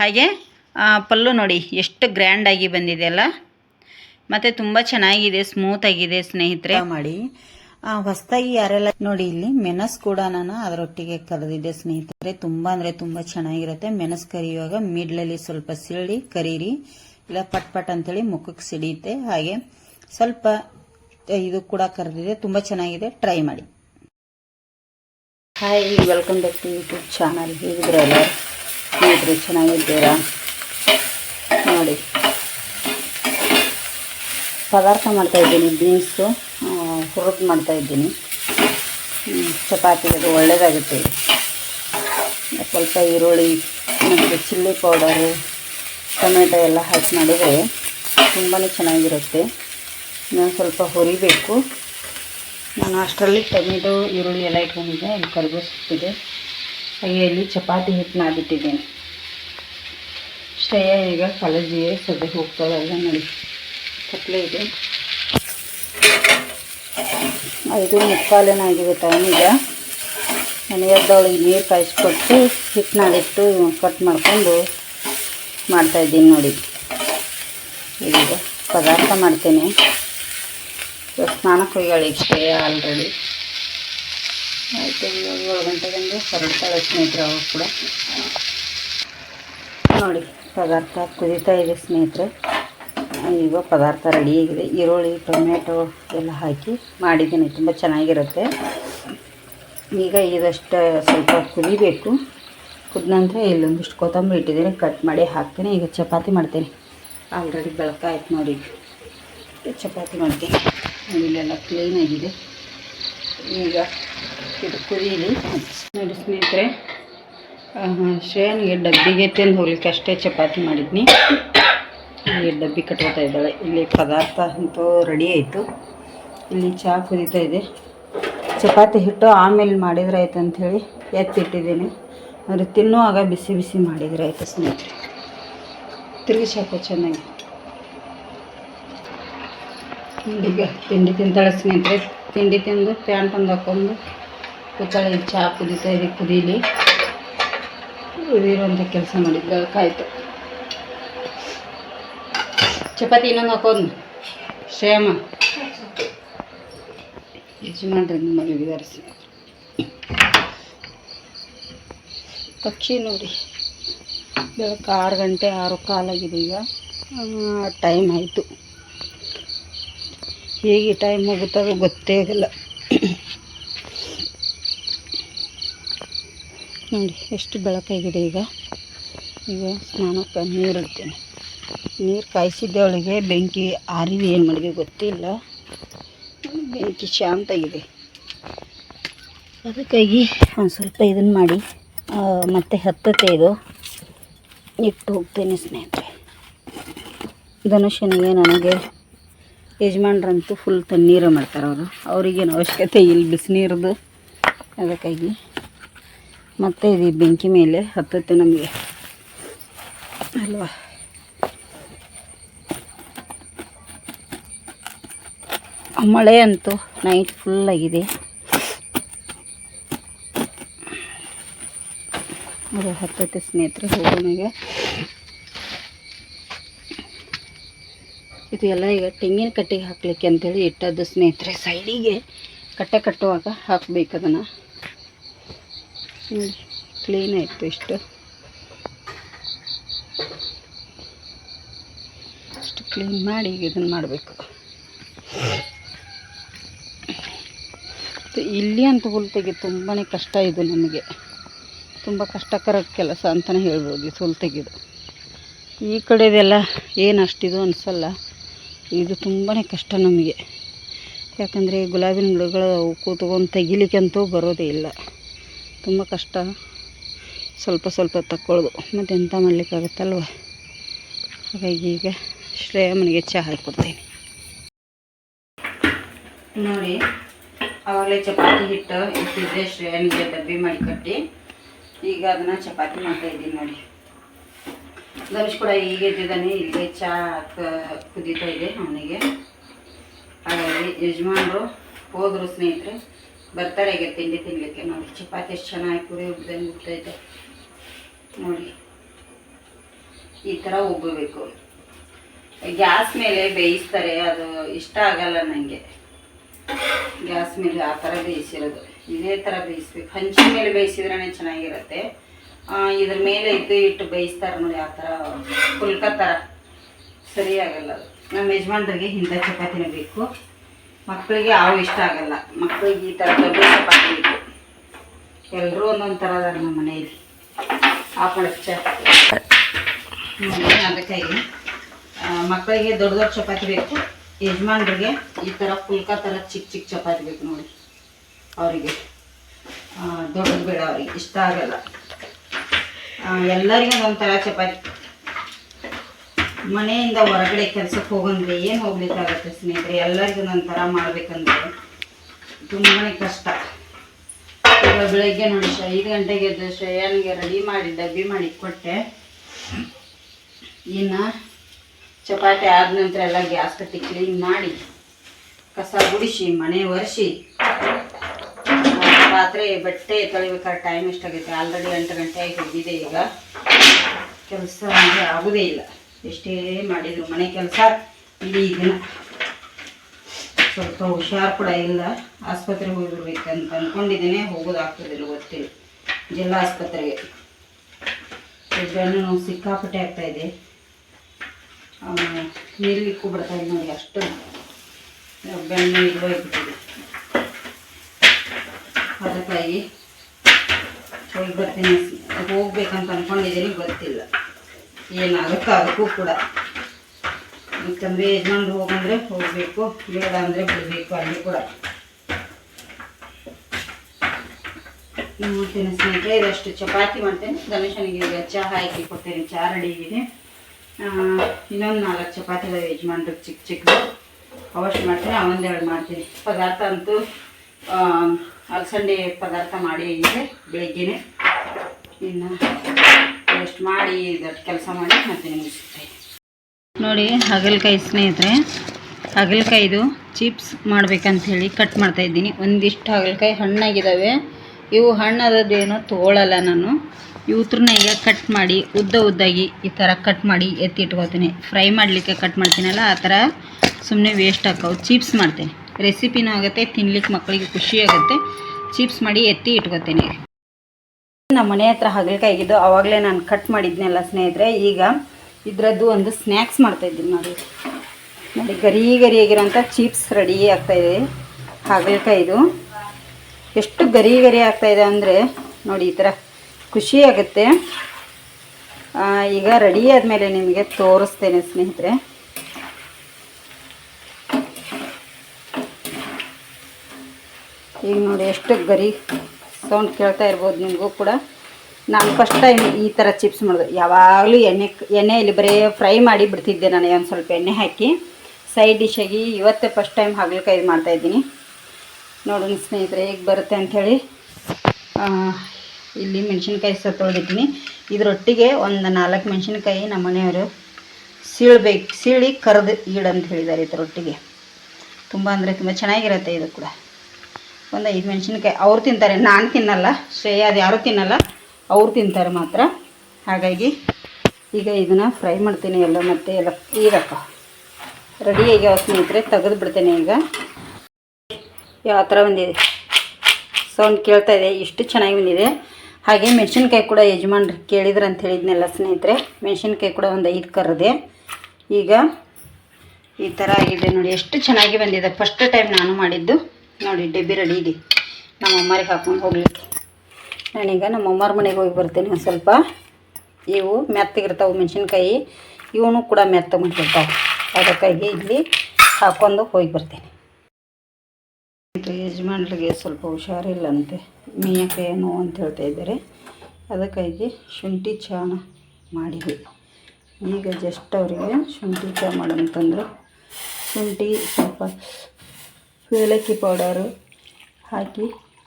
ಹಾಗೆ ಪಲ್ಲು ನೋಡಿ ಎಷ್ಟು ಗ್ರ್ಯಾಂಡಾಗಿ ಬಂದಿದೆ ಅಲ್ಲ? ಮತ್ತು ತುಂಬ ಚೆನ್ನಾಗಿದೆ ಸ್ಮೂತ್ ಆಗಿದೆ ಸ್ನೇಹಿತರೆ. ಮಾಡಿ. ಹೊಸದಾಗಿ ಯಾರೆಲ್ಲ ನೋಡಿ ಇಲ್ಲಿ ಮೆಣಸು ಕೂಡ ನಾನು ಅದರೊಟ್ಟಿಗೆ ಕರೆದಿದ್ದೆ ಸ್ನೇಹಿತರೆ. ತುಂಬ ಅಂದರೆ ತುಂಬ ಚೆನ್ನಾಗಿರುತ್ತೆ. ಮೆಣಸು ಕರಿಯುವಾಗ ಮಿಡ್ಲಲ್ಲಿ ಸ್ವಲ್ಪ ಸಿಳಿ ಕರೀರಿ ಇಲ್ಲ ಪಟ್ ಪಟ್ ಅಂತೇಳಿ ಮುಖಕ್ಕೆ ಸಿಡಿಯುತ್ತೆ. ಹಾಗೆ ಸ್ವಲ್ಪ ಇದು ಕೂಡ ಕರೆದಿದೆ ತುಂಬ ಚೆನ್ನಾಗಿದೆ. ಟ್ರೈ ಮಾಡಿ. Hi welcome back to YouTube channel ಹೇಗಿದ್ರೆ ಎಲ್ಲ ಸ್ನೇಹಿತರೆ ಚೆನ್ನಾಗಿದ್ದೀರಾ? ನೋಡಿ. ಪದಾರ್ಥ ಮಾಡ್ತಾ ಇದ್ದೀನಿ ಬೀನ್ಸು ಹುರಿದು ಮಾಡ್ತಾ ಇದ್ದೀನಿ. ಹ್ಮ್, ಚಪಾತಿಗೆ ಅದು ಒಳ್ಳೆಯದಾಗುತ್ತೆ ಸ್ವಲ್ಪ ಈರುಳ್ಳಿ ಮತ್ತು ಚಿಲ್ಲಿ ಪೌಡರು ಟೊಮೆಟೊ ಎಲ್ಲ ಹಾಕಿ ಮಾಡಿದರೆ ತುಂಬಾ ಚೆನ್ನಾಗಿರುತ್ತೆ. ನಾನು ಸ್ವಲ್ಪ ಹುರಿಬೇಕು. ನಾನು ಅಷ್ಟರಲ್ಲಿ ಟೊಮೆಟೊ ಈರುಳ್ಳಿ ಎಲ್ಲ ಇಟ್ಕೊಂಡಿದ್ದೆ ಇಲ್ಲಿ ಕರಿಬೇವು ಇಲ್ಲಿ ಚಪಾತಿ ಹಿಟ್ಟು ನಾದಿಟ್ಟಿದ್ದೇನೆ ಶ್ರೇಯ ಈಗ ಕಾಲೇಜಿಗೆ ಸದ್ಯ ಹೋಗ್ತಾಳಲ್ಲ ನೋಡಿ. ಕತ್ಲೆ ಇದೆ. ಐದು ಮುಕ್ಕಾಲೇನಾಗಿದೆ ಟೈಮ್ ಈಗ. ನಾನು ಎದ್ದವಳಿಗೆ ನೀರು ಕಾಯಿಸ್ಕೊಟ್ಟು ಹಿಟ್ಟು ನಾದಿಟ್ಟು ಕಟ್ ಮಾಡಿಕೊಂಡು ಮಾಡ್ತಾಯಿದ್ದೀನಿ ನೋಡಿ. ಈಗ ಪದಾರ್ಥ ಮಾಡ್ತೇನೆ. ಸ್ನಾನಕ್ಕೆ ಹೋಗಿ ಆಲ್ರೆಡಿ ಆಯಿತು ಏಳು ಗಂಟೆಗಂಗೆ ಹೊರಡ್ತಾಳೆ ಸ್ನೇಹಿತರೆ ಅವಾಗ ಕೂಡ. ನೋಡಿ, ಪದಾರ್ಥ ಕುದೀತಾ ಇದೆ ಸ್ನೇಹಿತರೆ. ಈಗ ಪದಾರ್ಥ ರೆಡಿಯಾಗಿದೆ ಈರುಳ್ಳಿ ಟೊಮೆಟೊ ಎಲ್ಲ ಹಾಕಿ ಮಾಡಿದ್ದೀನಿ. ತುಂಬ ಚೆನ್ನಾಗಿರುತ್ತೆ. ಈಗ ಇದಷ್ಟು ಸ್ವಲ್ಪ ಕುದಿಬೇಕು. ಕುದ ನಂತರ ಇಲ್ಲೊಂದಿಷ್ಟು ಕೊತ್ತಂಬರಿ ಇಟ್ಟಿದ್ದೀನಿ. ಕಟ್ ಮಾಡಿ ಹಾಕ್ತೀನಿ. ಈಗ ಚಪಾತಿ ಮಾಡ್ತೀನಿ. ಆಲ್ರೆಡಿ ಬೆಳಕಾಯ್ತು ನೋಡಿ ಚಪಾತಿ ಮಾಡ್ತೀನಿ. ಇಲ್ಲೆಲ್ಲ ಕ್ಲೀನಾಗಿದೆ ಈಗ ಇದು ಕುದೀಲಿ ನೋಡಿ ಸ್ನೇಹಿತರೆ ಶ್ರೇಯನಿಗೆ ಡಬ್ಬಿಗೆ ತಿಂದು ಹೋಗ್ಲಿಕ್ಕೆ ಅಷ್ಟೇ ಚಪಾತಿ ಮಾಡಿದ್ನಿ. ಇಲ್ಲಿ ಡಬ್ಬಿ ಕಟ್ಕೋತಾ ಇದ್ದಾಳೆ. ಇಲ್ಲಿ ಪದಾರ್ಥ ಅಂತೂ ರೆಡಿ ಆಯಿತು. ಇಲ್ಲಿ ಚಹಾ ಕುದೀತಾ ಇದೆ. ಚಪಾತಿ ಹಿಟ್ಟು ಆಮೇಲೆ ಮಾಡಿದ್ರೆ ಆಯ್ತು ಅಂಥೇಳಿ ಎತ್ತಿಟ್ಟಿದ್ದೀನಿ. ಅಂದರೆ ತಿನ್ನುವಾಗ ಬಿಸಿ ಬಿಸಿ ಮಾಡಿದ್ರೆ ಆಯಿತು ಸ್ನೇಹಿತರೆ. ತಿರುಗಿಸಿ ಹಾಕೋ ಚೆನ್ನಾಗಿ. ಈಗ ತಿಂಡಿ ತಿಂತಾಳೆ ಸ್ನೇಹಿತರೆ. ತಿಂಡಿ ತಿಂದು ಪ್ಯಾಂಟ್ ಒಂದು ಹಾಕೊಂಡು ಈಗ ಚಹಾ ಕುದೀತಾ ಇದೆ ಕುದೀಲಿ. ಕುದಿರುವಂಥ ಕೆಲಸ ಮಾಡಿದ್ದ ಕಾಯ್ತು. ಚಪಾತಿ ಇನ್ನೊಂದು ಹಾಕೋದು ಶ್ರೇಯಮ್ಮ ಯಜಮಾನ್ರಿ ನಿಮ್ಮ ವಿಧಾರಿಸಿ ಪಕ್ಷಿ ನೋಡಿ. ಬೆಳಗ್ಗೆ ಆರು ಗಂಟೆ, ಆರು ಕಾಲಾಗಿದೆ ಈಗ. ಟೈಮ್ ಆಯಿತು. ಹೇಗೆ ಟೈಮ್ ಹೋಗುತ್ತೋ ಗೊತ್ತೇ ಆಗಲ್ಲ. ನೋಡಿ ಎಷ್ಟು ಬೆಳಕಾಗಿದೆ ಈಗ. ಈಗ ಸ್ನಾನಕ್ಕೆ ನೀರು ಇಡ್ತೇನೆ. ನೀರು ಕಾಯಿಸಿದ್ದೊಳಗೆ ಬೆಂಕಿ ಆರಿವಿ ಏನು ಮಾಡಿದೆ ಗೊತ್ತಿಲ್ಲ. ಬೆಂಕಿ ಶಾಂತಾಗಿದೆ. ಅದಕ್ಕಾಗಿ ಒಂದು ಸ್ವಲ್ಪ ಇದನ್ನು ಮಾಡಿ ಮತ್ತೆ ಹತ್ತತ್ತೆ ಇದು. ಇಟ್ಟು ಹೋಗ್ತೇನೆ ಸ್ನೇಹಿತರೆ. ಧನುಷನಿಗೆ ನನಗೆ ಯಜಮಾನ್ರಂತೂ ಫುಲ್ ತಣ್ಣೀರು ಮಾಡ್ತಾರೆ ಅವರು. ಅವ್ರಿಗೇನು ಅವಶ್ಯಕತೆ ಇಲ್ಲ ಬಿಸಿನೀರದು. ಅದಕ್ಕಾಗಿ ಮತ್ತೆ ಇದು ಬೆಂಕಿ ಮೇಲೆ ಹತ್ತುತ್ತೆ ನಮಗೆ. ಅಲ್ವಾ? ಮಳೆ ಅಂತೂ ನೈಟ್ ಫುಲ್ ಆಗಿದೆ. ಅದು ಹತ್ತತ್ತೆ ಸ್ನೇಹಿತರೆ, ಹೋಗೋಣ ಈಗ. ಇದು ಎಲ್ಲ ಈಗ ತೆಂಗಿನ ಕಟ್ಟಿಗೆ ಹಾಕ್ಲಿಕ್ಕೆ ಅಂತೇಳಿ ಇಟ್ಟದ್ದು ಸ್ನೇಹಿತರೆ. ಸೈಡಿಗೆ ಕಟ್ಟೆ ಕಟ್ಟುವಾಗ ಹಾಕಬೇಕು ಅದನ್ನು. ಕ್ಲೀನ್ ಆಯಿತು ಇಷ್ಟು. ಇಷ್ಟು ಕ್ಲೀನ್ ಮಾಡಿ ಈಗ ಇದನ್ನು ಮಾಡಬೇಕು. ಇಲ್ಲಿ ಅಂತ ಹುಲ್ ತೆಗೆಯೋದು ತುಂಬಾ ಕಷ್ಟ ಇದು ನಮಗೆ. ತುಂಬ ಕಷ್ಟಕರ ಕೆಲಸ ಅಂತಲೇ ಹೇಳ್ಬೋದು ಇದು ಹುಲ್ ತೆಗೆದು ಈ ಕಡೆದೆಲ್ಲ ಏನು ಅಷ್ಟಿದು ಅನಿಸಲ್ಲ. ಇದು ತುಂಬಾ ಕಷ್ಟ ನಮಗೆ. ಯಾಕಂದರೆ ಗುಲಾಬಿನ ಗಿಡಗಳು ಅವು ಕೂತ್ಕೊಂಡು ತೆಗಿಲಿಕ್ಕಂತೂ ಬರೋದೇ ಇಲ್ಲ. ತುಂಬ ಕಷ್ಟ. ಸ್ವಲ್ಪ ಸ್ವಲ್ಪ ತಕ್ಕೊಳ್ಳೋದು ಮತ್ತು ಎಂಥ ಮಾಡಲಿಕ್ಕಾಗತ್ತಲ್ವ? ಹಾಗಾಗಿ ಈಗ ಶ್ರೇಯಮ್ಮನಿಗೆ ಚಹಾ ಹಾಕ್ಕೊಡ್ತೀನಿ ನೋಡಿ, ಆವಾಗಲೇ ಚಪಾತಿ ಹಿಟ್ಟು ಇಟ್ಟಿದ್ದೆ ಶ್ರೇಯನಿಗೆ ಡಬ್ಬಿ ಮಾಡಿ ಕಟ್ಟಿ ಈಗ ಅದನ್ನು ಚಪಾತಿ ಮಾಡ್ತಾ ಇದ್ದೀನಿ ನೋಡಿ. ಧನುಷ್ ಕೂಡ ಈಗ ಎದ್ದಿದ್ದಾನೆ ಇಲ್ಲಿಗೆ ಚಹಾ ಕುದೀತಾ ಇದೆ ಅವನಿಗೆ ಹಾಗಾಗಿ ಯಜಮಾನರು ಹೋದರು ಸ್ನೇಹಿತರೆ ಬರ್ತಾರೆ ಈಗ ತಿಂಡಿ ತಿನ್ನಲಿಕ್ಕೆ ನೋಡಿ, ಚಪಾತಿ ಎಷ್ಟು ಚೆನ್ನಾಗಿ ಪುರಿ ಉಬ್ದಂಗೆ ಉಬ್ತೈತೆ ನೋಡಿ, ಈ ಥರ ಉಬ್ಬಬೇಕು ಗ್ಯಾಸ್ ಮೇಲೆ ಬೇಯಿಸ್ತಾರೆ, ಅದು ಇಷ್ಟ ಆಗಲ್ಲ ನನಗೆ ಗ್ಯಾಸ್ ಮೇಲೆ ಆ ಥರ ಬೇಯಿಸಿರೋದು. ಇದೇ ಥರ ಬೇಯಿಸ್ಬೇಕು. ಹಂಚಿನ ಮೇಲೆ ಬೇಯಿಸಿದ್ರೆ ಚೆನ್ನಾಗಿರುತ್ತೆ. ಇದ್ರ ಮೇಲೆ ಇದ್ದು ಇಟ್ಟು ಬೇಯಿಸ್ತಾರೆ ನೋಡಿ, ಆ ಥರ ಪುಲ್ಕ ಥರ. ಸರಿಯಾಗಲ್ಲ ಅದು. ನಮ್ಮ ಯಜಮಾನ್ರಿಗೆ ಇಂಥ ಚಪಾತಿನೇ ಬೇಕು. ಮಕ್ಕಳಿಗೆ ಅವು ಇಷ್ಟ ಆಗಲ್ಲ. ಮಕ್ಕಳಿಗೆ ಈ ಥರ ದೊಡ್ಡ ಚಪಾತಿ ಎಲ್ಲರೂ ಒಂದೊಂದು ಥರ ನಮ್ಮ ಮನೆಯಲ್ಲಿ. ಆ ಪಳಚ್ಚ ಅದಕ್ಕಾಗಿ ಮಕ್ಕಳಿಗೆ ದೊಡ್ಡ ದೊಡ್ಡ ಚಪಾತಿ ಬೇಕು. ಯಜಮಾನ್ರಿಗೆ ಈ ಥರ ಪುಲ್ಕ ಥರ ಚಿಕ್ಕ ಚಿಕ್ಕ ಚಪಾತಿ ಬೇಕು ನೋಡಿ. ಅವರಿಗೆ. ದೊಡ್ಡದು ಬೇಡ ಅವ್ರಿಗೆ. ಇಷ್ಟ ಆಗಲ್ಲ. ಎಲ್ಲರಿಗೂ ಒಂದೊಂದು ಥರ ಚಪಾತಿ. ಮನೆಯಿಂದ ಹೊರಗಡೆ ಕೆಲ್ಸಕ್ಕೆ ಹೋಗಂದ್ರೆ ಏನು ಹೋಗ್ಲಿಕ್ಕಾಗತ್ತೆ ಸ್ನೇಹಿತರೆ? ಎಲ್ಲರಿಗೂ ನನ್ನ ಥರ ಮಾಡಬೇಕಂದ್ರೆ ತುಂಬಾ ಕಷ್ಟ. ಈಗ ಬೆಳಗ್ಗೆ ನೋಡಿ ಐದು ಗಂಟೆಗೆ ಎದ್ದು ಶ್ರೇಯನ್ಗೆ ರೆಡಿ ಮಾಡಿ, ಡಬ್ಬಿ ಮಾಡಿ ಕೊಟ್ಟೆ. ಇನ್ನು ಚಪಾತಿ ಆದ ನಂತರ ಎಲ್ಲ ಗ್ಯಾಸ್ ಕಟ್ಟಿ ಕ್ಲೀನ್ ಮಾಡಿ, ಕಸ ಗುಡಿಸಿ, ಮನೆ ಒರೆಸಿ ಪಾತ್ರೆ ಬಟ್ಟೆ ತೊಳಿಬೇಕಾದ್ರೆ ಟೈಮ್ ಎಷ್ಟಾಗೈತೆ? ಆಲ್ರೆಡಿ ಎಂಟು ಗಂಟೆ ಆಗಿ ಹೋಗಿದೆ ಈಗ. ಕೆಲಸ ಆಗೋದೇ ಇಲ್ಲ. ಎಷ್ಟೇ ಮಾಡಿದ್ರು ಮನೆ ಕೆಲಸ, ಇಡೀ ದಿನ. ಸ್ವಲ್ಪ ಹುಷಾರು ಕೂಡ ಇಲ್ಲ. ಆಸ್ಪತ್ರೆಗೆ ಹೋಗಿರ್ಬೇಕಂತ ಅಂದ್ಕೊಂಡಿದ್ದೇನೆ ಹೋಗೋದಾಗ್ತದಿಲ್ಲ ಗೊತ್ತಿಲ್ಲ ಜಿಲ್ಲಾ ಆಸ್ಪತ್ರೆಗೆ. ನೋವು ಸಿಕ್ಕಾಪಟ್ಟೆ ಆಗ್ತಾ ಇದೆ. ನಿಲ್ಲಿಕ್ಕೂ ಬಿಡ್ತಾ ಇದೆ ನೋಡಿ ಅಷ್ಟು. ಬೆನ್ನು ಇಲ್ಲೋಗ್ಬಿಟ್ಟಿದೆ ಅದಕ್ಕಾಗಿ ಹೋಗಿ ಬರ್ತೀನಿ. ಹೋಗ್ಬೇಕಂತ ಅಂದ್ಕೊಂಡಿದ್ದೀನಿ ಗೊತ್ತಿಲ್ಲ. ಏನಾಗುತ್ತೋ ಅದಕ್ಕೂ ಕೂಡ. ಯಾಕಂದರೆ ಯಜಮಾನ್ರು ಹೋಗಂದ್ರೆ ಹೋಗಬೇಕು ಬೇಡ ಅಂದರೆ ಬಿಡಬೇಕು ಅಲ್ಲಿ ಕೂಡ. ಮಾಡ್ತೇನೆ ಸ್ನೇಹಿತರೆ ಇದಷ್ಟು ಚಪಾತಿ ಮಾಡ್ತೇನೆ. ಗಣೇಶನಿಗೆ ಈಗ ಚಹಾ ಹಾಕಿ ಕೊಡ್ತೇನೆ ಚಹಾ ಆ, ಇನ್ನೊಂದು ನಾಲ್ಕು ಚಪಾತಿ ಇದಾವೆ ಯಜಮಾನ್ರಿಗೆ ಚಿಕ್ಕ ಚಿಕ್ಕದು. ಅವಶ್ಯ ಮಾಡ್ತೇನೆ ಅವೊಂದೆರಡು ಮಾಡ್ತೀನಿ. ಪದಾರ್ಥ ಅಂತೂ ಅಲಸಂಡೆ ಪದಾರ್ಥ ಮಾಡಿ ಇದೆ ಬೆಳಗ್ಗೆನೆ. ಇನ್ನು ಮಾಡಿ ಕೆಲಸ ಮಾಡಿ ಮತ್ತೆ ಮುಗಿಸ್ತೇನೆ ನೋಡಿ, ಹಾಗಲಕಾಯಿ ಸ್ನೇಹಿತರೆ, ಹಾಗಲಕಾಯಿದು ಚಿಪ್ಸ್ ಮಾಡ್ಬೇಕಂತ ಕಟ್ ಮಾಡ್ತಾ ಇದ್ದೀನಿ. ಒಂದಿಷ್ಟು ಹಾಗಲಕಾಯಿ ಹಣ್ಣಾಗಿದ್ದಾವೆ ಇವು ಹಣ್ಣಾದದ್ದೇನೋ ತೊಗೊಳಲ್ಲ ನಾನು. ಇವತ್ರನ್ನ ಈಗ ಕಟ್ ಮಾಡಿ, ಉದ್ದ ಉದ್ದಾಗಿ ಈ ಥರ ಕಟ್ ಮಾಡಿ ಎತ್ತಿ ಇಟ್ಕೋತೀನಿ ಫ್ರೈ ಮಾಡಲಿಕ್ಕೆ ಕಟ್ ಮಾಡ್ತೀನಲ್ಲ, ಆ ಥರ ಸುಮ್ಮನೆ ವೇಸ್ಟ್ ಹಾಕೋ ಚಿಪ್ಸ್ ಮಾಡ್ತೀನಿ. ರೆಸಿಪಿನೂ ಆಗುತ್ತೆ, ತಿನ್ಲಿಕ್ಕೆ ಮಕ್ಕಳಿಗೆ ಖುಷಿ ಆಗುತ್ತೆ. ಚಿಪ್ಸ್ ಮಾಡಿ ಎತ್ತಿ ಇಟ್ಕೋತೀನಿ. ನಮ್ಮ ಮನೆ ಹತ್ರ ಹಾಗಲಕಾಯಿಗಿದ್ದು ಅವಾಗಲೇ ನಾನು ಕಟ್ ಮಾಡಿದ್ನಲ್ಲ ಸ್ನೇಹಿತರೆ, ಈಗ ಇದರದ್ದು ಒಂದು ಸ್ನ್ಯಾಕ್ಸ್ ಮಾಡ್ತಾ ಇದ್ದೀನಿ ನೋಡಿ. ನೋಡಿ, ಗರಿ ಗರಿ ಆಗಿರೋಂಥ ಚಿಪ್ಸ್ ರೆಡಿ ಆಗ್ತಾಯಿದೆ ಹಾಗಲಕಾಯಿದು ಎಷ್ಟು ಗರಿ ಗರಿ ಆಗ್ತಾಯಿದೆ ಅಂದರೆ, ನೋಡಿ ಈ ಥರ ಖುಷಿ ಆಗುತ್ತೆ. ಈಗ ರೆಡಿ ಆದಮೇಲೆ ನಿಮಗೆ ತೋರಿಸ್ತೇನೆ ಸ್ನೇಹಿತರೆ. ಈಗ ನೋಡಿ, ಎಷ್ಟು ಗರಿ ಸೌಂಡ್ ಕೇಳ್ತಾ ಇರ್ಬೋದು ನಿಮಗೂ ಕೂಡ. ನಾನು ಫಸ್ಟ್ ಟೈಮ್ ಈ ಥರ ಚಿಪ್ಸ್ ಮಾಡೋದು. ಯಾವಾಗಲೂ ಎಣ್ಣೆ ಎಣ್ಣೆಯಲ್ಲಿ ಬರೀ ಫ್ರೈ ಮಾಡಿ ಬಿಡ್ತಿದ್ದೆ ನಾನು ಒಂದು ಸ್ವಲ್ಪ ಎಣ್ಣೆ ಹಾಕಿ. ಸೈಡ್ ಡಿಶಾಗಿ ಇವತ್ತೇ ಫಸ್ಟ್ ಟೈಮ್ ಹಾಗಲಕಾಯಿ ಮಾಡ್ತಾಯಿದ್ದೀನಿ ನೋಡೋಣ ಸ್ನೇಹಿತರೆ, ಹೇಗೆ ಬರುತ್ತೆ ಅಂಥೇಳಿ ಇಲ್ಲಿ ಮೆಣಸಿನ್ಕಾಯಿ ಸಹ ತೊಳೆದಿದ್ದೀನಿ ಇದರೊಟ್ಟಿಗೆ ಒಂದು ನಾಲ್ಕು ಮೆಣಸಿನ್ಕಾಯಿ ನಮ್ಮ ಮನೆಯವರು ಸೀಳ್ಬೇಕು, ಸೀಳಿ ಕರೆದು ಈಡಂತ ಹೇಳಿದ್ದಾರೆ ಇದರೊಟ್ಟಿಗೆ. ತುಂಬ ಅಂದರೆ ತುಂಬ ಚೆನ್ನಾಗಿರುತ್ತೆ ಇದು ಕೂಡ. ಒಂದು ಐದು ಮೆಣಸಿನ್ಕಾಯಿ ಅವ್ರು ತಿಂತಾರೆ, ನಾನು ತಿನ್ನಲ್ಲ ಶ್ರೇಯ ಅದು ಯಾರೂ ತಿನ್ನಲ್ಲ, ಅವ್ರು ತಿಂತಾರೆ ಮಾತ್ರ. ಹಾಗಾಗಿ ಈಗ ಇದನ್ನು ಫ್ರೈ ಮಾಡ್ತೀನಿ ಎಲ್ಲ ಮತ್ತೆ ಎಲ್ಲ ಈಗಕ್ಕ ರೆಡಿ ಆಗ್ಯಾವ ಸ್ನೇಹಿತರೆ, ತೆಗೆದು ಬಿಡ್ತೇನೆ ಈಗ. ಯಾವ ಥರ ಬಂದಿದೆ? ಸೌಂಡ್ ಕೇಳ್ತಾ ಇದೆ, ಇಷ್ಟು ಚೆನ್ನಾಗಿ ಬಂದಿದೆ. ಹಾಗೆ ಮೆಣಸಿನ್ಕಾಯಿ ಕೂಡ ಯಜಮಾನ್ರು ಕೇಳಿದ್ರು ಅಂತ ಹೇಳಿದ್ನಲ್ಲ ಸ್ನೇಹಿತರೆ, ಮೆಣಸಿನ್ಕಾಯಿ ಕೂಡ ಒಂದು ಐದು ಕರೆದೆ. ಈಗ ಈ ಥರ ಆಗಿದೆ ನೋಡಿ, ಎಷ್ಟು ಚೆನ್ನಾಗಿ ಬಂದಿದೆ. ಫಸ್ಟ್ ಟೈಮ್ ನಾನು ಮಾಡಿದ್ದು. ನೋಡಿ, ಡಬ್ಬಿ ರೆಡಿ ಇದೆ. ನಮ್ಮ ಅಮ್ಮರಿಗೆ ಹಾಕೊಂಡು ಹೋಗಲಿ. ನಾನೀಗ ನಮ್ಮ ಅಮ್ಮರ ಮನೆಗೆ ಹೋಗಿ ಬರ್ತೀನಿ ಒಂದು ಸ್ವಲ್ಪ. ಇವು ಮೆತ್ತಗಿರ್ತಾವೆ ಮೆಣಸಿನ್ಕಾಯಿ. ಇವನು ಕೂಡ ಮೆತ್ತ ಮಾಡಿರ್ತಾವೆ ಅದಕ್ಕಾಗಿ ಇಲ್ಲಿ ಹಾಕೊಂಡು ಹೋಗಿ ಬರ್ತೀನಿ. ಯಜಮಾನ್ರಿಗೆ ಸ್ವಲ್ಪ ಹುಷಾರಿಲ್ಲಂತೆ. ಕೈ ಏನು ಅಂತ ಹೇಳ್ತಾ ಇದ್ದಾರೆ. ಅದಕ್ಕಾಗಿ ಶುಂಠಿ ಚಾನ ಮಾಡಿದ್ವಿ. ಈಗ ಜಸ್ಟ್ ಅವರಿಗೆ ಶುಂಠಿ ಚಹಾ ಮಾಡಂತಂದ್ರು ಶುಂಠಿ ಸ್ವಲ್ಪ ಏಲಕ್ಕಿ ಪೌಡರು ಹಾಕಿ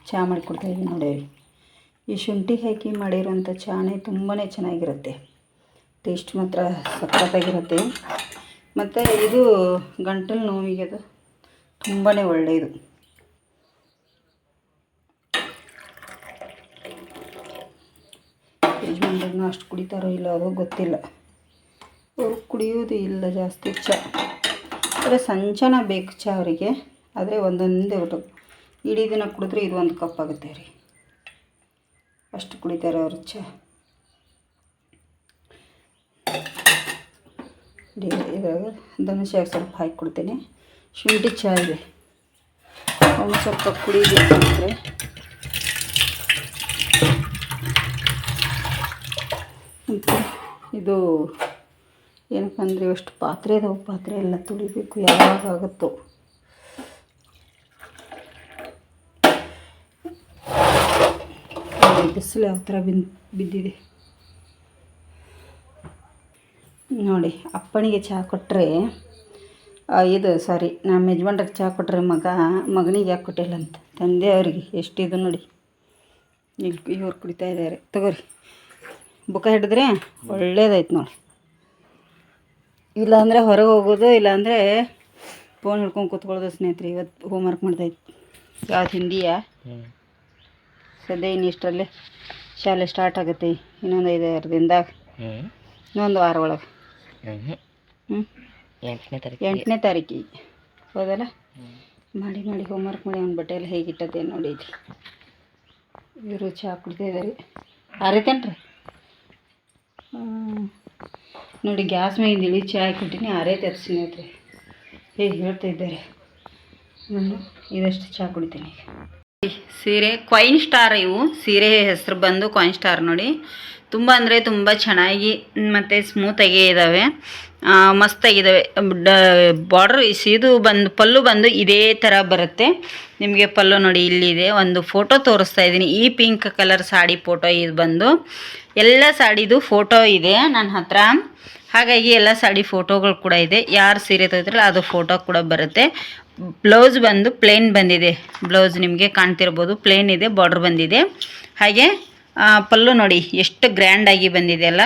ಚಹಾ ಮಾಡಿಕೊಡ್ತಾಯಿದ್ದೀನಿ ನೋಡಿ. ಈ ಶುಂಠಿ ಹಾಕಿ ಮಾಡಿರೋಂಥ ಚಹಾನೇ ತುಂಬಾ ಚೆನ್ನಾಗಿರುತ್ತೆ. ಟೇಸ್ಟ್ ಮಾತ್ರ ಸಖತ್ತಾಗಿರುತ್ತೆ. ಮತ್ತು ಇದು ಗಂಟಲು ನೋವಿಗೆ ಅದು ತುಂಬಾ ಒಳ್ಳೆಯದು. ಯಜಮಾನ್ರನ್ನು ಅಷ್ಟು ಕುಡಿತಾರೋ ಇಲ್ಲೋ ಅದು ಗೊತ್ತಿಲ್ಲ. ಅವ್ರು ಕುಡಿಯೋದು ಇಲ್ಲ ಜಾಸ್ತಿ ಚಹಾ ಅಂದರೆ ಸಂಚನ ಬೇಕು ಚಹಾ ಅವರಿಗೆ. ಆದರೆ ಒಂದೊಂದೇ ಊಟ ಇಡೀ ದಿನ ಕುಡಿದ್ರೆ ಇದು ಒಂದು ಕಪ್ ಆಗುತ್ತೆ ರೀ. ಅಷ್ಟು ಕುಡಿತಾರೆ ಅವರು ಚ. ಇದ್ರಾಗ ಧನುಷ್ಯಾಗ ಸ್ವಲ್ಪ ಹಾಕಿ ಕೊಡ್ತೀನಿ. ಶುಂಠಿ ಚಹಾ ಇದೆ. ಒಂದು ಸ್ವಲ್ಪ ಕುಡಿಬೇಕು ಮತ್ತು ಇದು ಏನಪ್ಪ ಅಂದರೆ ಪಾತ್ರೆ ಇದಾವೆ ಪಾತ್ರೆ ಎಲ್ಲ ತುಳಿಬೇಕು, ಯಾವಾಗ ಆಗುತ್ತೋ. ಬಿಸಿಲು ಯಾವ ಥರ ಬಿದ್ದಿದೆ. ನೋಡಿ, ಅಪ್ಪನಿಗೆ ಚಹಾ ಕೊಟ್ಟರೆ ಇದು ಸಾರಿ ನಮ್ಮ ಯಜಮಾನ್ರಿಗೆ ಚಹಾ ಕೊಟ್ಟರೆ ಮಗ, ಮಗನಿಗೆ ಯಾಕೆ ಕೊಟ್ಟಿಲ್ಲ ಅಂತ. ತಂದೆ ಅವರಿಗೆ ಎಷ್ಟಿದು ನೋಡಿ. ಇಲ್ಲಿ ಇವ್ರು ಕುಡಿತಾ ಇದ್ದಾರೆ. ತಗೋರಿ. ಬುಕ್ಕ ಹಿಡಿದ್ರೆ ಒಳ್ಳೇದಾಯ್ತು ನೋಡಿ. ಇಲ್ಲಾಂದರೆ ಹೊರಗೆ ಹೋಗೋದು, ಇಲ್ಲಾಂದರೆ ಫೋನ್ ಹಿಡ್ಕೊಂಡು ಕೂತ್ಕೊಳ್ಳೋದು ಸ್ನೇಹಿತರೆ. ಇವತ್ತು ಹೋಮ್ವರ್ಕ್ ಮಾಡ್ತಾಯಿತ್ತು ಯಾವ ಹಿಂದಿಯಾ? ಸದ್ಯ ಇನ್ನು ಇಷ್ಟರಲ್ಲೇ ಶಾಲೆ ಸ್ಟಾರ್ಟ್ ಆಗುತ್ತೆ. ಇನ್ನೊಂದು ಐದಾರು ಆರು ದಿನದಾಗ ಇನ್ನೊಂದು ವಾರ ಒಳಗೆ. ಹ್ಞೂ ಎಂಟನೇ ತಾರೀಕು ಎಂಟನೇ ತಾರೀಕಿಗೆ. ಹೌದಲ್ಲ? ಮಾಡಿ ಮಾಡಿ ಹೋಮ್ವರ್ಕ್ ಮಾಡಿ ಅವ್ನ ಬಟ್ಟೆ ಎಲ್ಲ ಹೇಗಿಟ್ಟದೆ ನೋಡಿ ಇವರು ಚಹಾ ಕುಡ್ತಾ ಇದ್ದಾರೆ ಆರೈತೇನ್ರಿ? ಹ್ಮ್. ನೋಡಿ ಗ್ಯಾಸ್ ಮೇಲೆ ಇಳಿ ಚಹಾ ಕೊಟ್ಟಿನಿ ಆರೈತೆ ಅದು ಐತ್ರಿ ಹೇಗೆ ಹೇಳ್ತಾ ಇದ್ದಾರೆ. ನಾನು ಇದಷ್ಟು ಚಹಾ ಕುಡಿತೀನಿ ಈಗ. ಸೀರೆ ಕಾಯಿನ್ ಸ್ಟಾರ್ ಇವು. ಸೀರೆ ಹೆಸರು ಬಂದು ಕಾಯಿನ್ ಸ್ಟಾರ್ ನೋಡಿ. ತುಂಬ ಅಂದರೆ ತುಂಬ ಚೆನ್ನಾಗಿ ಮತ್ತು ಸ್ಮೂತಾಗಿ ಇದ್ದಾವೆ ಮಸ್ತಾಗಿದ್ದಾವೆ ಡ ಬಾರ್ಡ್ರ್ ಇದು ಬಂದು, ಪಲ್ಲು ಬಂದು ಇದೇ ಥರ ಬರುತ್ತೆ. ನಿಮಗೆ ಪಲ್ಲು ನೋಡಿ ಇಲ್ಲಿದೆ. ಒಂದು ಫೋಟೋ ತೋರಿಸ್ತಾ ಇದ್ದೀನಿ. ಈ ಪಿಂಕ್ ಕಲರ್ ಸಾಡಿ ಫೋಟೋ ಇದು ಬಂದು. ಎಲ್ಲ ಸಾಡಿದು ಫೋಟೋ ಇದೆ. ನನ್ನ ಹತ್ರ. ಹಾಗಾಗಿ ಎಲ್ಲ ಸಾಡಿ ಫೋಟೋಗಳು ಕೂಡ ಇದೆ. ಯಾರು ಸೀರೆ ತೊಗೊತಾರಲ್ಲ ಅದು ಫೋಟೋ ಕೂಡ ಬರುತ್ತೆ. ಬ್ಲೌಸ್ ಬಂದು ಪ್ಲೇನ್ ಬಂದಿದೆ. ಬ್ಲೌಸ್ ನಿಮಗೆ ಕಾಣ್ತಿರ್ಬೋದು. ಪ್ಲೇನ್ ಇದೆ, ಬಾರ್ಡ್ರ್ ಬಂದಿದೆ. ಹಾಗೆ ಪಲ್ಲು ನೋಡಿ, ಎಷ್ಟು ಗ್ರ್ಯಾಂಡಾಗಿ ಬಂದಿದೆ ಅಲ್ಲ.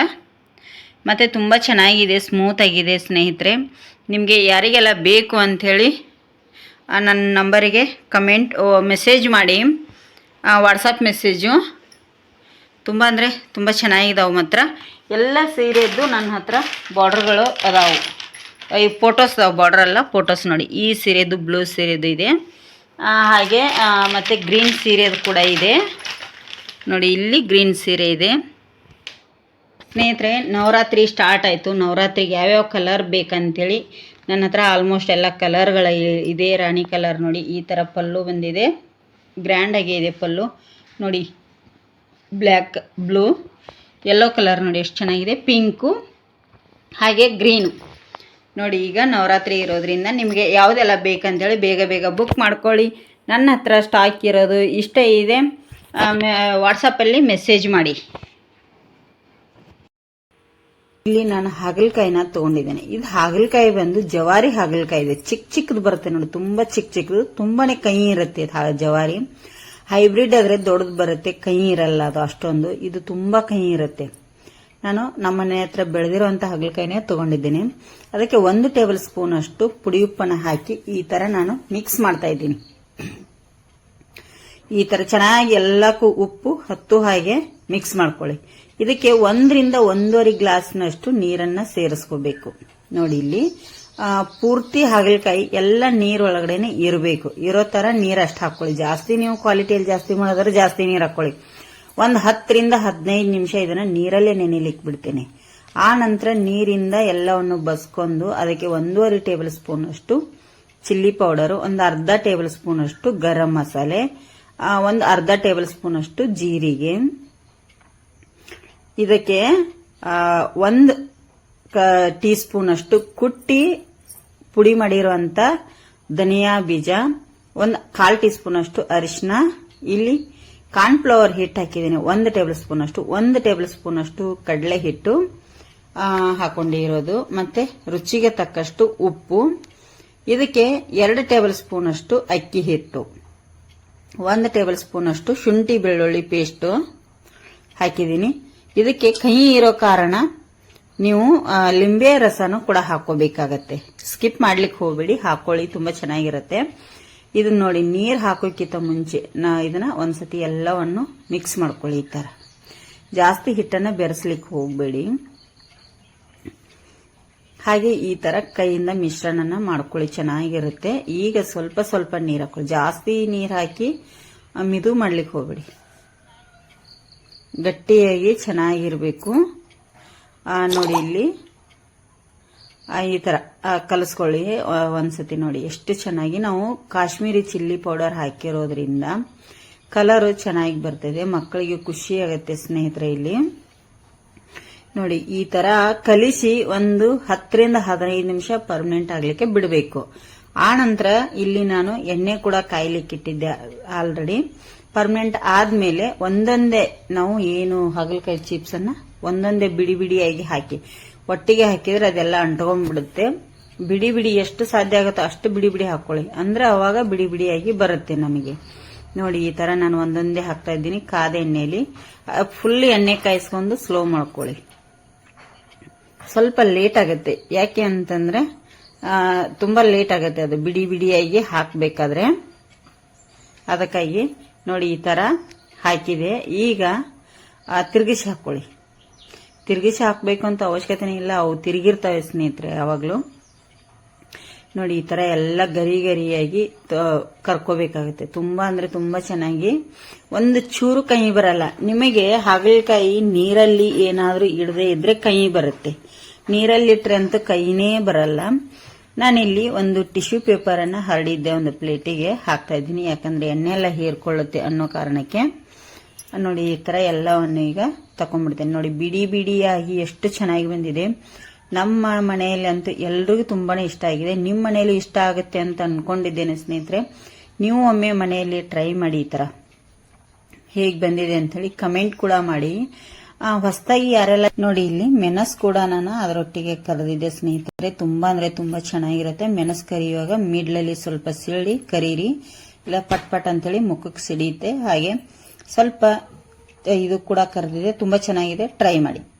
ಮತ್ತು ತುಂಬ ಚೆನ್ನಾಗಿದೆ ಸ್ಮೂತಾಗಿದೆ ಸ್ನೇಹಿತರೆ. ನಿಮಗೆ ಯಾರಿಗೆಲ್ಲ ಬೇಕು ಅಂಥೇಳಿ ನನ್ನ ನಂಬರಿಗೆ ಕಮೆಂಟ್ ಮೆಸೇಜ್ ಮಾಡಿ. ವಾಟ್ಸಪ್ ಮೆಸೇಜು ತುಂಬ ಅಂದರೆ ತುಂಬ ಚೆನ್ನಾಗಿದ್ದಾವೆ ಮಾತ್ರ. ಎಲ್ಲ ಸೀರೆದ್ದು ನನ್ನ ಹತ್ರ ಬಾರ್ಡ್ರ್ಗಳು ಅದಾವು. ಈ ಫೋಟೋಸ್ ಅದಾವೆ ಬಾರ್ಡ್ರ್ ಅಲ್ಲ, ಫೋಟೋಸ್ ನೋಡಿ. ಈ ಸೀರೆದು ಬ್ಲೂ ಸೀರೆದು ಇದೆ. ಹಾಗೆ ಮತ್ತು ಗ್ರೀನ್ ಸೀರೆದು ಕೂಡ ಇದೆ. ನೋಡಿ, ಇಲ್ಲಿ ಗ್ರೀನ್ ಸೀರೆ ಇದೆ. ಸ್ನೇಹಿತರೆ, ನವರಾತ್ರಿ ಸ್ಟಾರ್ಟ್ ಆಯಿತು. ನವರಾತ್ರಿಗೆ ಯಾವ್ಯಾವ ಕಲರ್ ಬೇಕಂತೇಳಿ ನನ್ನ ಹತ್ರ ಆಲ್ಮೋಸ್ಟ್ ಎಲ್ಲ ಕಲರ್ಗಳ ಇದೆ. ರಾಣಿ ಕಲರ್ ನೋಡಿ, ಈ ಥರ ಪಲ್ಲು ಬಂದಿದೆ. ಗ್ರ್ಯಾಂಡಾಗಿ ಇದೆ ಪಲ್ಲು. ನೋಡಿ ಬ್ಲ್ಯಾಕ್, ಬ್ಲೂ ಯೆಲ್ಲೋ ಕಲರ್ ನೋಡಿ ಎಷ್ಟು ಚೆನ್ನಾಗಿದೆ. ಪಿಂಕು, ಹಾಗೆ ಗ್ರೀನು. ನೋಡಿ, ಈಗ ನವರಾತ್ರಿ ಇರೋದ್ರಿಂದ ನಿಮಗೆ ಯಾವುದೆಲ್ಲ ಬೇಕಂತೇಳಿ ಬೇಗ ಬೇಗ ಬುಕ್ ಮಾಡ್ಕೊಳ್ಳಿ. ನನ್ನ ಹತ್ರ ಸ್ಟಾಕ್ ಇರೋದು ಇಷ್ಟೇ ಇದೆ. ವಾಟ್ಸಪ್ಪಲ್ಲಿ ಮೆಸೇಜ್ ಮಾಡಿ. ಇಲ್ಲಿ ನಾನು ಹಾಗಲಕಾಯಿನ ತೊಗೊಂಡಿದ್ದೇನೆ. ಇದು ಹಾಗಲಕಾಯಿ ಬಂದು ಜವಾರಿ ಹಾಗಲಕಾಯಿ ಇದೆ. ಚಿಕ್ಕ ಚಿಕ್ಕದು ಬರುತ್ತೆ ನೋಡಿ, ತುಂಬ ಚಿಕ್ಕ ಚಿಕ್ಕದು. ತುಂಬಾನೇ ಕೈ ಇರುತ್ತೆ ಜವಾರಿ. ಹೈಬ್ರಿಡ್ ಆದರೆ ದೊಡ್ಡದು ಬರುತ್ತೆ, ಕಹಿ ಇರಲ್ಲ ಅದು ಅಷ್ಟೊಂದು. ಇದು ತುಂಬಾ ಕಹಿ ಇರುತ್ತೆ. ನಾನು ನಮ್ಮ ಮನೆ ಹತ್ರ ಬೆಳೆದಿರುವಂತಹ ಹಗಲಕಾಯಿನೇ ತಗೊಂಡಿದ್ದೀನಿ. ಅದಕ್ಕೆ ಒಂದು ಟೇಬಲ್ ಸ್ಪೂನ್ ಅಷ್ಟು ಪುಡಿ ಉಪ್ಪನ್ನ ಹಾಕಿ ಈ ತರ ನಾನು ಮಿಕ್ಸ್ ಮಾಡ್ತಾ ಇದ್ದೀನಿ. ಈ ತರ ಚೆನ್ನಾಗಿ ಎಲ್ಲಕ್ಕೂ ಉಪ್ಪು, ಹತ್ತು ಹಾಗೆ ಮಿಕ್ಸ್ ಮಾಡ್ಕೊಳ್ಳಿ. ಇದಕ್ಕೆ ಒಂದರಿಂದ ಒಂದೂವರೆ ಗ್ಲಾಸ್ನಷ್ಟು ನೀರನ್ನ ಸೇರಿಸ್ಕೋಬೇಕು. ನೋಡಿ ಇಲ್ಲಿ ಪೂರ್ತಿ ಹಾಗಲಕಾಯಿ ಎಲ್ಲ ನೀರೊಳಗಡೆನೆ ಇರಬೇಕು. ಇರೋ ತರ ನೀರು ಅಷ್ಟು ಹಾಕೊಳ್ಳಿ ಜಾಸ್ತಿ ನೀವು ಕ್ವಾಲಿಟಿಯಲ್ಲಿ ಜಾಸ್ತಿ ಮಾಡಿದ್ರೆ ಜಾಸ್ತಿ ನೀರು ಹಾಕೊಳ್ಳಿ ಒಂದು ಹತ್ತರಿಂದ ಹದಿನೈದು ನಿಮಿಷ ಇದನ್ನ ನೀರಲ್ಲೇ ನೆನೆಲಿಕ್ಕೆ ಬಿಡ್ತೇನೆ ಆ ನಂತರ ನೀರಿಂದ ಎಲ್ಲವನ್ನು ಬಸ್ಕೊಂಡು ಅದಕ್ಕೆ ಒಂದೂವರೆ ಟೇಬಲ್ ಸ್ಪೂನ್ ಅಷ್ಟು ಚಿಲ್ಲಿ ಪೌಡರು ಒಂದು ಅರ್ಧ ಟೇಬಲ್ ಸ್ಪೂನ್ ಅಷ್ಟು ಗರಂ ಮಸಾಲೆ ಒಂದು ಅರ್ಧ ಟೇಬಲ್ ಸ್ಪೂನ್ ಅಷ್ಟು ಜೀರಿಗೆ. ಇದಕ್ಕೆ ಆ, ಒಂದು ಟೀ ಸ್ಪೂನ್ ಅಷ್ಟು ಕುಟ್ಟಿ ಪುಡಿ ಮಾಡಿರುವಂತ ಧನಿಯಾ ಬೀಜ, ಒಂದು ಕಾಲ್ ಟೀ ಸ್ಪೂನ್ ಅಷ್ಟು ಅರಿಶಿನ, ಇಲ್ಲಿ ಕಾರ್ನ್ಫ್ಲವರ್ ಹಿಟ್ಟು ಹಾಕಿದ್ದೀನಿ, ಒಂದು ಟೇಬಲ್ ಸ್ಪೂನ್ ಅಷ್ಟು ಒಂದು ಟೇಬಲ್ ಸ್ಪೂನ್ ಅಷ್ಟು ಕಡಲೆ ಹಿಟ್ಟು ಹಾಕೊಂಡಿರೋದು, ಮತ್ತೆ ರುಚಿಗೆ ತಕ್ಕಷ್ಟು ಉಪ್ಪು, ಇದಕ್ಕೆ ಎರಡು ಟೇಬಲ್ ಸ್ಪೂನ್ ಅಷ್ಟು ಅಕ್ಕಿ ಹಿಟ್ಟು, ಒಂದು ಟೇಬಲ್ ಸ್ಪೂನ್ ಅಷ್ಟು ಶುಂಠಿ ಬೆಳ್ಳುಳ್ಳಿ ಪೇಸ್ಟ್ ಹಾಕಿದ್ದೀನಿ. ಇದಕ್ಕೆ ಕಹಿ ಇರೋ ಕಾರಣ ನೀವು ಲಿಂಬೆ ರಸನೂ ಕೂಡ ಹಾಕೋಬೇಕಾಗತ್ತೆ ಸ್ಕಿಪ್ ಮಾಡ್ಲಿಕ್ಕೆ ಹೋಗ್ಬೇಡಿ, ಹಾಕೊಳ್ಳಿ, ತುಂಬಾ ಚೆನ್ನಾಗಿರುತ್ತೆ. ಇದನ್ನ ನೋಡಿ, ನೀರು ಹಾಕೋಕ್ಕಿಂತ ಮುಂಚೆ ನಾ ಇದನ್ನ ಒಂದ್ಸತಿ ಎಲ್ಲವನ್ನು ಮಿಕ್ಸ್ ಮಾಡ್ಕೊಳ್ಳಿ ಈ ತರ. ಜಾಸ್ತಿ ಹಿಟ್ಟನ್ನ ಬೆರೆಸ್ಲಿಕ್ಕೆ ಹೋಗ್ಬೇಡಿ. ಹಾಗೆ ಈ ತರ ಕೈಯಿಂದ ಮಿಶ್ರಣನ ಮಾಡ್ಕೊಳ್ಳಿ, ಚೆನ್ನಾಗಿರುತ್ತೆ. ಈಗ ಸ್ವಲ್ಪ ಸ್ವಲ್ಪ ನೀರು ಹಾಕೊಳ್ಳಿ. ಜಾಸ್ತಿ ನೀರು ಹಾಕಿ ಮಿದು ಮಾಡ್ಲಿಕ್ಕೆ ಹೋಗ್ಬೇಡಿ. ಗಟ್ಟಿಯಾಗಿ ಚೆನ್ನಾಗಿರ್ಬೇಕು. ನೋಡಿ ಇಲ್ಲಿ. ಈ ಥರ ಕಲಿಸ್ಕೊಳ್ಳಿ. ಒಂದ್ಸತಿ ನೋಡಿ, ಎಷ್ಟು ಚೆನ್ನಾಗಿ ನಾವು ಕಾಶ್ಮೀರಿ ಚಿಲ್ಲಿ ಪೌಡರ್ ಹಾಕಿರೋದ್ರಿಂದ ಕಲರ್ ಚೆನ್ನಾಗಿ ಬರ್ತದೆ, ಮಕ್ಕಳಿಗೆ ಖುಷಿ ಆಗುತ್ತೆ ಸ್ನೇಹಿತರೆ ಇಲ್ಲಿ. ನೋಡಿ, ಈ ತರ ಕಲಿಸಿ ಒಂದು ಹತ್ತರಿಂದ ಹದಿನೈದು ನಿಮಿಷ ಪರ್ಮನೆಂಟ್ ಆಗ್ಲಿಕ್ಕೆ ಬಿಡಬೇಕು. ಆ ನಂತರ ಇಲ್ಲಿ ನಾನು ಎಣ್ಣೆ ಕೂಡ ಕಾಯ್ಲಿಕ್ಕಿಟ್ಟಿದ್ದೆ ಆಲ್ರೆಡಿ ಪರ್ಮನೆಂಟ್ ಆದ್ಮೇಲೆ ಒಂದೊಂದೇ ನಾವು ಏನು ಹಾಗಲಕಾಯಿ ಚಿಪ್ಸ್ ಅನ್ನ ಒಂದೊಂದೇ ಬಿಡಿ ಬಿಡಿಯಾಗಿ ಹಾಕಿ. ಒಟ್ಟಿಗೆ ಹಾಕಿದ್ರೆ ಅದೆಲ್ಲ ಅಂಟ್ಕೊಂಡ್ಬಿಡುತ್ತೆ. ಬಿಡಿ ಬಿಡಿ ಎಷ್ಟು ಸಾಧ್ಯ ಆಗುತ್ತೋ ಅಷ್ಟು ಬಿಡಿ ಬಿಡಿ ಹಾಕೊಳ್ಳಿ. ಅಂದ್ರೆ ಅವಾಗ ಬಿಡಿ ಬಿಡಿಯಾಗಿ ಬರುತ್ತೆ ನಮಗೆ. ನೋಡಿ, ಈ ತರ ನಾನು ಒಂದೊಂದೇ ಹಾಕ್ತಾ ಇದ್ದೀನಿ ಕಾದ ಎಣ್ಣೆಯಲ್ಲಿ ಫುಲ್ ಎಣ್ಣೆ ಕಾಯಿಸ್ಕೊಂಡು ಸ್ಲೋ ಮಾಡ್ಕೊಳ್ಳಿ. ಸ್ವಲ್ಪ ಲೇಟ್ ಆಗುತ್ತೆ. ಯಾಕೆ ಅಂತಂದ್ರೆ ತುಂಬಾ ಲೇಟ್ ಆಗುತ್ತೆ ಅದು ಬಿಡಿ ಬಿಡಿಯಾಗಿ ಹಾಕಬೇಕಾದ್ರೆ. ಅದಕ್ಕಾಗಿ ನೋಡಿ ಈ ಥರ ಹಾಕಿದೆ. ಈಗ ತಿರುಗಿಸಿ ಹಾಕ್ಕೊಳ್ಳಿ ತಿರುಗಿಸಿ ಹಾಕಬೇಕು ಅಂತ ಅವಶ್ಯಕತೆನೇ ಇಲ್ಲ. ಅವು ತಿರುಗಿರ್ತವೆ ಸ್ನೇಹಿತರೆ, ಯಾವಾಗಲೂ. ನೋಡಿ, ಈ ಥರ ಎಲ್ಲ ಗರಿ ಗರಿಯಾಗಿ ಕರ್ಕೋಬೇಕಾಗುತ್ತೆ. ತುಂಬ ಅಂದರೆ ತುಂಬ ಚೆನ್ನಾಗಿ. ಒಂದು ಚೂರು ಕೈ ಬರಲ್ಲ. ನಿಮಗೆ ಹಾಗಲಕಾಯಿ ನೀರಲ್ಲಿ ಏನಾದರೂ ಹಿಡದೇ ಇದ್ರೆ ಕೈ ಬರುತ್ತೆ. ನೀರಲ್ಲಿಟ್ರೆ ಅಂತೂ ಕೈನೇ ಬರಲ್ಲ. ನಾನಿಲ್ಲಿ ಒಂದು ಟಿಶ್ಯೂ ಪೇಪರ್ ಅನ್ನ ಹರಡಿದ್ದೆ ಒಂದು ಪ್ಲೇಟಿಗೆ ಹಾಕ್ತಾ ಇದ್ದೀನಿ. ಯಾಕಂದ್ರೆ ಎಣ್ಣೆ ಎಲ್ಲ ಹೀರ್ಕೊಳ್ಳುತ್ತೆ ಅನ್ನೋ ಕಾರಣಕ್ಕೆ. ನೋಡಿ, ಈ ತರ ಎಲ್ಲವನ್ನು ಈಗ ತಕೊಂಡ್ಬಿಡ್ತೇನೆ. ನೋಡಿ, ಬಿಡಿ ಬಿಡಿಯಾಗಿ ಎಷ್ಟು ಚೆನ್ನಾಗಿ ಬಂದಿದೆ. ನಮ್ಮ ಮನೆಯಲ್ಲಿ ಅಂತೂ ಎಲ್ರಿಗೂ ತುಂಬಾನೇ ಇಷ್ಟ ಆಗಿದೆ. ನಿಮ್ಮ ಮನೆಯಲ್ಲಿ ಇಷ್ಟ ಆಗುತ್ತೆ ಅಂತ ಅನ್ಕೊಂಡಿದ್ದೇನೆ ಸ್ನೇಹಿತರೆ. ನೀವು ಒಮ್ಮೆ ಮನೆಯಲ್ಲಿ ಟ್ರೈ ಮಾಡಿ ಈ ತರ. ಹೇಗ್ ಬಂದಿದೆ ಅಂತ ಹೇಳಿ ಕಮೆಂಟ್ ಕೂಡ ಮಾಡಿ. ಹೊಸದಾಗಿ ಯಾರೆಲ್ಲ ನೋಡಿ, ಇಲ್ಲಿ ಮೆಣಸ್ ಕೂಡ ನಾನು ಅದರೊಟ್ಟಿಗೆ ಕರೆದಿದ್ದೆ ಸ್ನೇಹಿತರೆ. ತುಂಬಾ ಅಂದ್ರೆ ತುಂಬಾ ಚೆನ್ನಾಗಿರುತ್ತೆ. ಮೆಣಸ್ ಕರಿಯುವಾಗ ಮಿಡ್ಲಲ್ಲಿ ಸ್ವಲ್ಪ ಸಿಳಿ ಕರೀರಿ. ಇಲ್ಲ, ಪಟ್ ಪಟ್ ಅಂತೇಳಿ ಮುಖಕ್ಕೆ ಸಿಡಿಯುತ್ತೆ. ಹಾಗೆ ಸ್ವಲ್ಪ ಇದು ಕೂಡ ಕರೆದಿದೆ ತುಂಬಾ ಚೆನ್ನಾಗಿದೆ. ಟ್ರೈ ಮಾಡಿ.